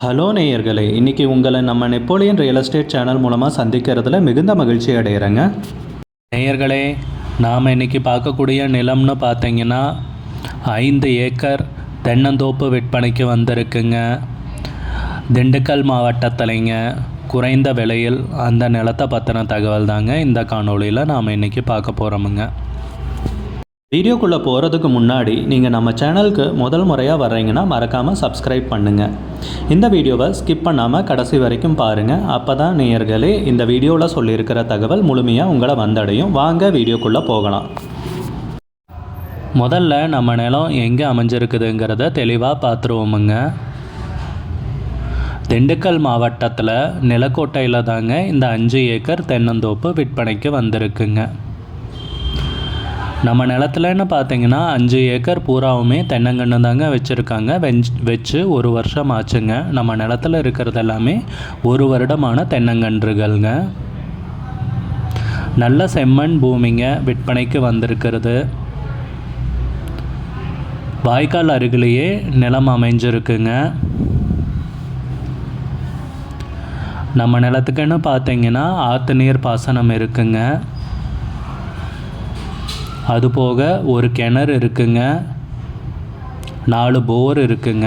Hello நேயர்களே இன்றைக்கி உங்களை நம்ம நெப்போலியன் ரியல் எஸ்டேட் சேனல் மூலமாக சந்திக்கிறதுல மிகுந்த மகிழ்ச்சி அடைகிறேங்க நேயர்களே நாம் இன்றைக்கி பார்க்கக்கூடிய நிலம்னு பார்த்தீங்கன்னா ஐந்து ஏக்கர் தென்னந்தோப்பு விற்பனைக்கு வந்திருக்குங்க. திண்டுக்கல் மாவட்டத்திலைங்க குறைந்த விலையில் அந்த நிலத்தை பற்றின தகவல் தாங்க இந்த காணொளியில் நாம் இன்றைக்கி பார்க்க போகிறோமுங்க வீடியோக்குள்ளே போகிறதுக்கு முன்னாடி நீங்கள் நம்ம சேனலுக்கு முதல் முறையாக வர்றீங்கன்னா மறக்காமல் சப்ஸ்கிரைப் பண்ணுங்கள் இந்த வீடியோவை ஸ்கிப் பண்ணாமல் கடைசி வரைக்கும் பாருங்கள் அப்போ தான் நேயர்களே இந்த வீடியோவில் சொல்லியிருக்கிற தகவல் முழுமையாக உங்களை வந்தடையும். வாங்க வீடியோக்குள்ளே போகலாம். முதல்ல நம்ம நிலம் எங்கே அமைஞ்சிருக்குதுங்கிறத தெளிவாக பார்த்துருவோமுங்க திண்டுக்கல் மாவட்டத்தில் நிலக்கோட்டையில் தாங்க இந்த அஞ்சு ஏக்கர் தென்னந்தோப்பு விற்பனைக்கு வந்திருக்குங்க. நம்ம நிலத்துலன்னு பார்த்தீங்கன்னா அஞ்சு ஏக்கர் பூராவுமே தென்னங்கன்று தாங்க வச்சுருக்காங்க. வெஞ்ச் வச்சு ஒரு வருஷம் ஆச்சுங்க. நம்ம நிலத்துல இருக்கிறது எல்லாமே ஒரு வருடமான தென்னங்கன்றுகள்ங்க. நல்ல செம்மண் பூமிங்க விற்பனைக்கு வந்திருக்கிறது. வாய்க்கால் அருகிலேயே நிலம் அமைஞ்சிருக்குங்க. நம்ம நிலத்துக்குன்னு பார்த்தீங்கன்னா ஆற்று நீர் பாசனம் இருக்குங்க. அதுபோக ஒரு கிணறு இருக்குங்க. நாலு போர் இருக்குங்க.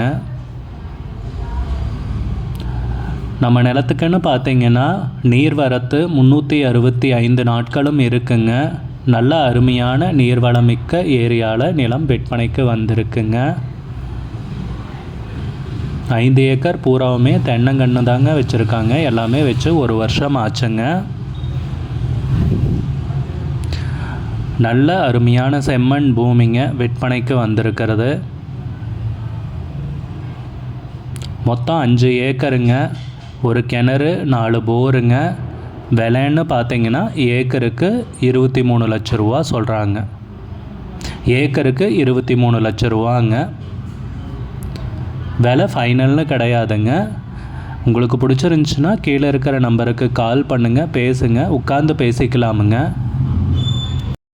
நம்ம நிலத்துக்குன்னு பார்த்தீங்கன்னா நீர்வரத்து முந்நூற்றி அறுபத்தி ஐந்து நாட்களும் இருக்குங்க. நல்ல அருமையான நீர்வளமிக்க ஏரியாவில் நிலம் விற்பனைக்கு வந்திருக்குங்க. ஐந்து ஏக்கர் பூராவுமே தென்னங்கன்று தாங்க வச்சுருக்காங்க. எல்லாமே வச்சு ஒரு வருஷம் ஆச்சுங்க. நல்ல அருமையான செம்மண் பூமிங்க விற்பனைக்கு வந்திருக்கிறது. மொத்தம் அஞ்சு ஏக்கருங்க. ஒரு கிணறு நாலு போருங்க. விலைன்னு பார்த்தீங்கன்னா ஏக்கருக்கு இருபத்தி மூணு லட்ச ரூபா சொல்கிறாங்க ஏக்கருக்கு இருபத்தி மூணு லட்ச ரூபாங்க. விலை ஃபைனல்னு கிடையாதுங்க. உங்களுக்கு பிடிச்சிருந்துச்சின்னா கீழே இருக்கிற நம்பருக்கு கால் பண்ணுங்கள் பேசுங்க உட்காந்து பேசிக்கலாமுங்க.